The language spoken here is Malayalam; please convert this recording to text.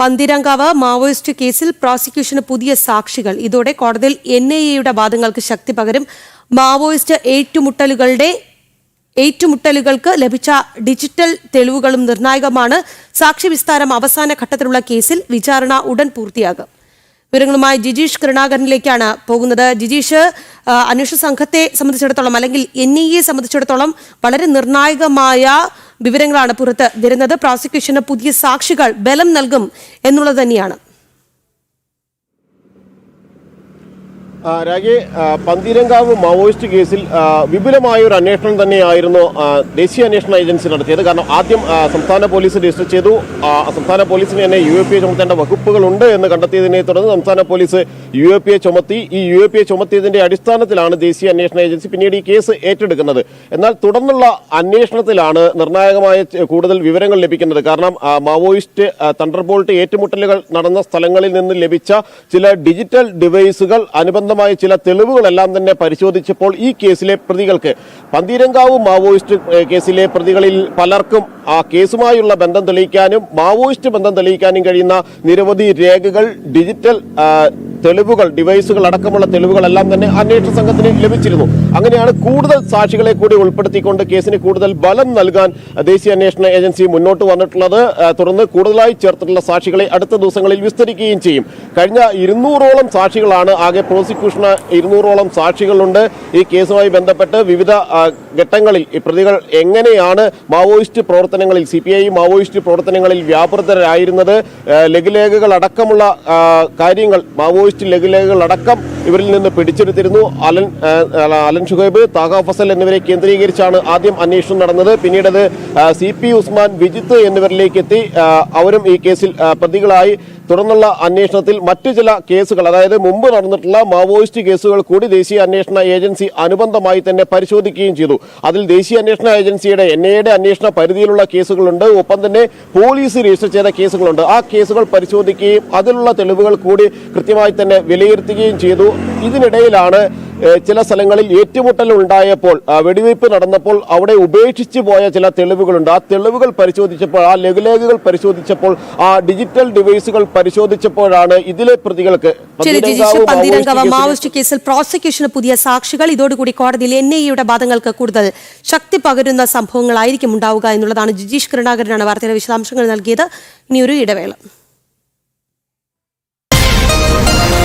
പന്തിരങ്കാവ് മാവോയിസ്റ്റ് കേസിൽ പ്രോസിക്യൂഷന് പുതിയ സാക്ഷികൾ. ഇതോടെ കോടതിയിൽ എൻ ഐ എയുടെ വാദങ്ങൾക്ക് ശക്തി പകരും മാവോയിസ്റ്റ് ഏറ്റുമുട്ടലുകളുടെ ഏറ്റുമുട്ടലുകൾക്ക് ലഭിച്ച ഡിജിറ്റൽ തെളിവുകളും നിർണായകമാണ്. സാക്ഷി വിസ്താരം അവസാന ഘട്ടത്തിലുള്ള കേസിൽ വിചാരണ ഉടൻ പൂർത്തിയാകും. വിവരങ്ങളുമായി ജിജീഷ് കരുണാകരനിലേക്കാണ് പോകുന്നത്. ജിജീഷ് അന്വേഷണ സംഘത്തെ സംബന്ധിച്ചിടത്തോളം അല്ലെങ്കിൽ എൻ ഐ എ സംബന്ധിച്ചിടത്തോളം വളരെ നിർണായകമായ വിവരങ്ങളാണ് പുറത്ത് വരുന്നത്. പ്രോസിക്യൂഷന് പുതിയ സാക്ഷികൾ ബലം നൽകും എന്നുള്ളത് തന്നെയാണ്. ആ, പന്തീരങ്കാവ് മാവോയിസ്റ്റ് കേസിൽ വിപുലമായ ഒരു അന്വേഷണം തന്നെയായിരുന്നു ദേശീയ അന്വേഷണ ഏജൻസി നടത്തിയത്. കാരണം ആദ്യം സംസ്ഥാന പോലീസ് രജിസ്റ്റർ ചെയ്തു. സംസ്ഥാന പോലീസിന് തന്നെ യു എ പി എ ചുമത്തേണ്ട വകുപ്പുകളുണ്ട് എന്ന് കണ്ടെത്തിയതിനെ തുടർന്ന് സംസ്ഥാന police U A P A ചുമത്തി. ഈ യു എ പി എ ചുമത്തിയതിന്റെ അടിസ്ഥാനത്തിലാണ് ദേശീയ അന്വേഷണ ഏജൻസി പിന്നീട് ഈ കേസ് ഏറ്റെടുക്കുന്നത്. എന്നാൽ തുടർന്നുള്ള അന്വേഷണത്തിലാണ് നിർണായകമായ കൂടുതൽ വിവരങ്ങൾ ലഭിക്കുന്നത്. കാരണം മാവോയിസ്റ്റ് തണ്ടർബോൾട്ട് ഏറ്റുമുട്ടലുകൾ നടന്ന സ്ഥലങ്ങളിൽ നിന്ന് ലഭിച്ച ചില ഡിജിറ്റൽ ഡിവൈസുകൾ അനുബന്ധമായ ചില തെളിവുകളെല്ലാം തന്നെ പരിശോധിച്ചപ്പോൾ ഈ കേസിലെ പ്രതികൾക്ക് പന്തീരങ്കാവ് മാവോയിസ്റ്റ് കേസിലെ പ്രതികളിൽ പലർക്കും ആ കേസുമായുള്ള ബന്ധം തെളിയിക്കാനും മാവോയിസ്റ്റ് ബന്ധം തെളിയിക്കാനും കഴിയുന്ന നിരവധി രേഖകൾ ഡിജിറ്റൽ തെളിവുകൾ ഡിവൈസുകൾ അടക്കമുള്ള തെളിവുകളെല്ലാം തന്നെ അന്വേഷണ സംഘത്തിന് ലഭിച്ചിരുന്നു. അങ്ങനെയാണ് കൂടുതൽ സാക്ഷികളെ കൂടി ഉൾപ്പെടുത്തിക്കൊണ്ട് കേസിന് കൂടുതൽ ബലം നൽകാൻ ദേശീയ അന്വേഷണ ഏജൻസി മുന്നോട്ട് വന്നിട്ടുള്ളത്. തുടർന്ന് കൂടുതലായി ചേർത്തിട്ടുള്ള സാക്ഷികളെ അടുത്ത ദിവസങ്ങളിൽ വിസ്തരിക്കുകയും ചെയ്യും. കഴിഞ്ഞ ഇരുന്നൂറോളം സാക്ഷികളാണ് ആകെ പ്രോസിക്യൂഷന് ഇരുന്നൂറോളം സാക്ഷികളുണ്ട്. ഈ കേസുമായി ബന്ധപ്പെട്ട് വിവിധ ഘട്ടങ്ങളിൽ പ്രതികൾ എങ്ങനെയാണ് മാവോയിസ്റ്റ് പ്രവർത്തനങ്ങളിൽ സി പി ഐ മാവോയിസ്റ്റ് പ്രവർത്തനങ്ങളിൽ വ്യാപൃതരായിരുന്നത്? ലഘുലേഖകൾ അടക്കമുള്ള കാര്യങ്ങൾ മാവോയിസ്റ്റ് ലഘുലേഖകൾ അടക്കം ഇവരിൽ നിന്ന് പിടിച്ചെടുത്തിരുന്നു. അലൻ അലൻ ഷുഹൈബ് താഹ ഫസൽ എന്നിവരെ കേന്ദ്രീകരിച്ചാണ് ആദ്യം അന്വേഷണം നടന്നത്. പിന്നീട് അത് സി പി ഉസ്മാൻ വിജിത്ത് എന്നിവരിലേക്ക് എത്തി. അവരും ഈ കേസിൽ പ്രതികളായി. തുടർന്നുള്ള അന്വേഷണത്തിൽ മറ്റു ചില കേസുകൾ അതായത് മുമ്പ് നടന്നിട്ടുള്ള മാവോയിസ്റ്റ് കേസുകൾ കൂടി ദേശീയ അന്വേഷണ ഏജൻസി അനുബന്ധമായി തന്നെ പരിശോധിക്കുകയും ചെയ്തു. അതിൽ ദേശീയ അന്വേഷണ ഏജൻസിയുടെ എൻ ഐയുടെ അന്വേഷണ പരിധിയിലുള്ള കേസുകളുണ്ട്. ഒപ്പം തന്നെ പോലീസ് രജിസ്റ്റർ ചെയ്ത കേസുകളുണ്ട്. ആ കേസുകൾ പരിശോധിക്കുകയും അതിലുള്ള തെളിവുകൾ കൂടി കൃത്യമായി തന്നെ വിലയിരുത്തുകയും ചെയ്തു. ഇതിനിടയിലാണ് ചില സ്ഥലങ്ങളിൽ ഏറ്റുമുട്ടൽ ഉണ്ടായപ്പോൾ വെടിവയ്പ് നടന്നപ്പോൾ അവിടെ ഉപേക്ഷിച്ചു പോയ ചില തെളിവുകളുണ്ട്. ആ തെളിവുകൾ പരിശോധിച്ചപ്പോൾ ആ ലഘുലേഖകൾ പരിശോധിച്ചപ്പോൾ ആ ഡിജിറ്റൽ ഡിവൈസുകൾ പരിശോധിച്ചപ്പോഴാണ് ഇതിലെ പ്രതികൾക്ക് മാവോയിസ്റ്റ് കേസിൽ പ്രോസിക്യൂഷന് പുതിയ സാക്ഷികൾ. ഇതോടുകൂടി കോടതിയിൽ എൻ ഐ എയുടെ വാദങ്ങൾക്ക് കൂടുതൽ ശക്തി പകരുന്ന സംഭവങ്ങളായിരിക്കും ഉണ്ടാവുക എന്നുള്ളതാണ്. ജിജീഷ് കരുണാകരനാണ് വാർത്തയുടെ വിശദാംശങ്ങൾ നൽകിയത്. ഇനിയൊരു ഇടവേള.